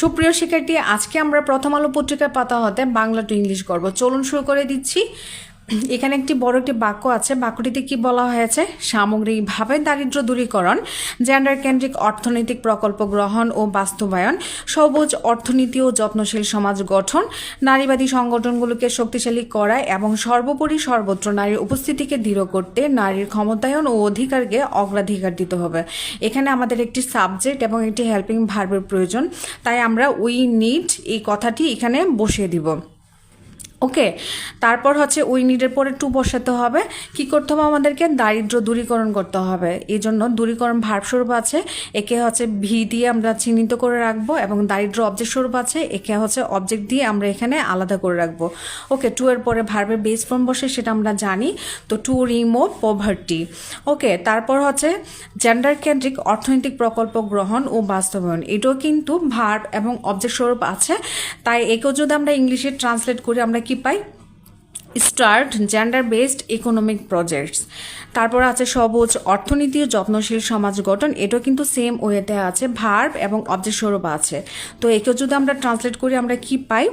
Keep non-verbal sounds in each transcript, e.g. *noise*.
সুপ্রিয় শিক্ষার্থী, আজকে আমরা প্রথম আলো পত্রিকার পাতা হতে বাংলা টু ইংলিশ করব চলুন শুরু করে দিচ্ছি। *clears throat* এখানে একটি বড় একটি বাক্য আছে। বাক্যটিতে কি বলা হয়েছে? সামগ্রিকভাবে দারিদ্র দূরীকরণ জেন্ডার কেন্দ্রিক অর্থনৈতিক প্রকল্প গ্রহণ ও বাস্তবায়ন, সবুজ অর্থনীতি ও যত্নশীল সমাজ গঠন, নারীবাদী সংগঠনগুলোকে শক্তিশালী করা এবং সর্বোপরি সর্বত্র নারীর উপস্থিতিকে দৃঢ় করতে নারীর ক্ষমতায়ন ও অধিকারকে অগ্রাধিকার দিতে হবে। এখানে আমাদের একটি সাবজেক্ট এবং একটি হেল্পিং ভার্বের প্রয়োজন। তাই আমরা উই নিড এই কথাটি এখানে বসিয়ে দিব। ওকে? তারপর হচ্ছে উই নিডের পরে টু বসাতে হবে। কি করতে হবে আমাদেরকে? দারিদ্র দূরীকরণ করতে হবে। এই জন্য দূরীকরণ ভার্ব স্বরূপ আছে। একে হচ্ছে ভি দিয়ে আমরা চিহ্নিত করে রাখব এবং দারিদ্র অবজেক্ট স্বরূপ আছে। একে হচ্ছে অবজেক্ট দিয়ে আমরা এখানে আলাদা করে রাখব। ওকে, টু এর পরে ভার্বের বেস ফর্ম বসে সেটা আমরা জানি। তো টু রিমুভ পভার্টি ওকে, তারপর হচ্ছে জেন্ডার কেন্দ্রিক অর্থনৈতিক প্রকল্প গ্রহণ ও বাস্তবায়ন। এটাও কিন্তু ভার্ব এবং অবজেক্ট স্বরূপ আছে। তাই একেও যদি আমরা ইংলিশে ট্রান্সলেট করি, আমরা কি পাই? Start gender based economic projects তারপর আছে সবুজ অর্থনীতি ও যত্নশীল সমাজ গঠন। এটাও কিন্তু সেম ওয়েতে আছে। ভার্ব এবং অবজেক্ট স্বরূপ আছে। তো একেও যদি আমরা ট্রান্সলেট করি, আমরা কি পাই?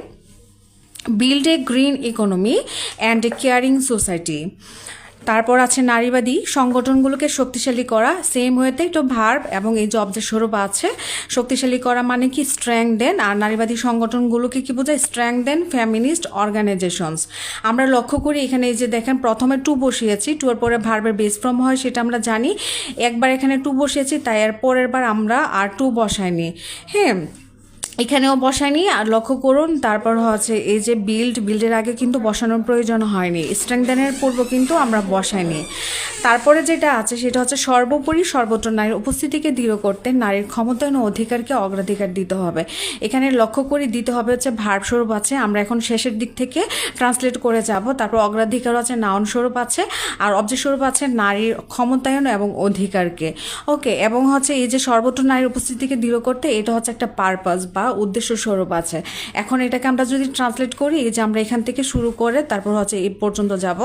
Build a green economy and a caring society তারপর আছে নারীবাদী সংগঠনগুলোকে শক্তিশালী করা সেম হয়েতে একটু ভার্ব এবং এই যে স্বরূপ আছে, শক্তিশালী করা মানে কি? স্ট্রেংথ দেন আর নারীবাদী সংগঠনগুলোকে কি বোঝায়? স্ট্রেংথ দেন ফ্যামিনিস্ট অর্গানাইজেশনস আমরা লক্ষ্য করি এখানে এই যে দেখেন, প্রথমে টু বসিয়েছি টু এর পরে ভার্বের বেস ফর্ম হয়, সেটা আমরা জানি। একবার এখানে টু বসিয়েছি, তাই এর পরের বার আমরা আর টু বসাইনি। হ্যাঁ এখানেও বসায়নি, আর লক্ষ্য করুন, তারপর হচ্ছে এই যে বিল্ড বিল্ডের আগে কিন্তু বসানোর প্রয়োজন হয়নি। স্ট্রেংথেনের পূর্ব কিন্তু আমরা বসাইনি। তারপরে যেটা আছে, সেটা হচ্ছে সর্বোপরি সর্বত্র নারীর উপস্থিতিকে দৃঢ় করতে নারীর ক্ষমতায়ন অধিকারকে অগ্রাধিকার দিতে হবে। এখানে লক্ষ্য করি দিতে হবে হচ্ছে ভার্ব স্বরূপ আছে, আমরা এখন শেষের দিক থেকে ট্রান্সলেট করে যাব। তারপর অগ্রাধিকার আছে নাউন স্বরূপ আছে, আর অবজেক্ট স্বরূপ আছে, নারীর ক্ষমতায়ন এবং অধিকারকে। ওকে এবং হচ্ছে এই যে সর্বত্র নারীর উপস্থিতিকে দৃঢ় করতে, এটা হচ্ছে একটা পারপাস বা উদ্দেশ্য স্বরূপ আছে। এখন এটাকে আমরা যদি ট্রান্সলেট করি যে আমরা এখান থেকে শুরু করে তারপর হচ্ছে এই পর্যন্ত যাব।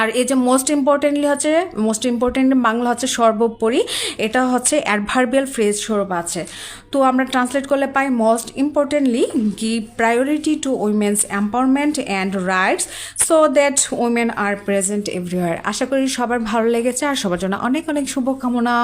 আর এই যে মোস্ট ইম্পর্টেন্টলি হচ্ছে মোস্ট ইম্পর্টেন্ট বাংলা হচ্ছে সর্বোপরি, এটা হচ্ছে অ্যাডভার্বিয়াল ফ্রেজ স্বরূপ আছে। তো আমরা ট্রান্সলেট করলে পাই most importantly give priority to women's empowerment and rights so that women are present everywhere আশা করি সবার ভালো লেগেছে, আর সবার জন্য অনেক অনেক শুভকামনা।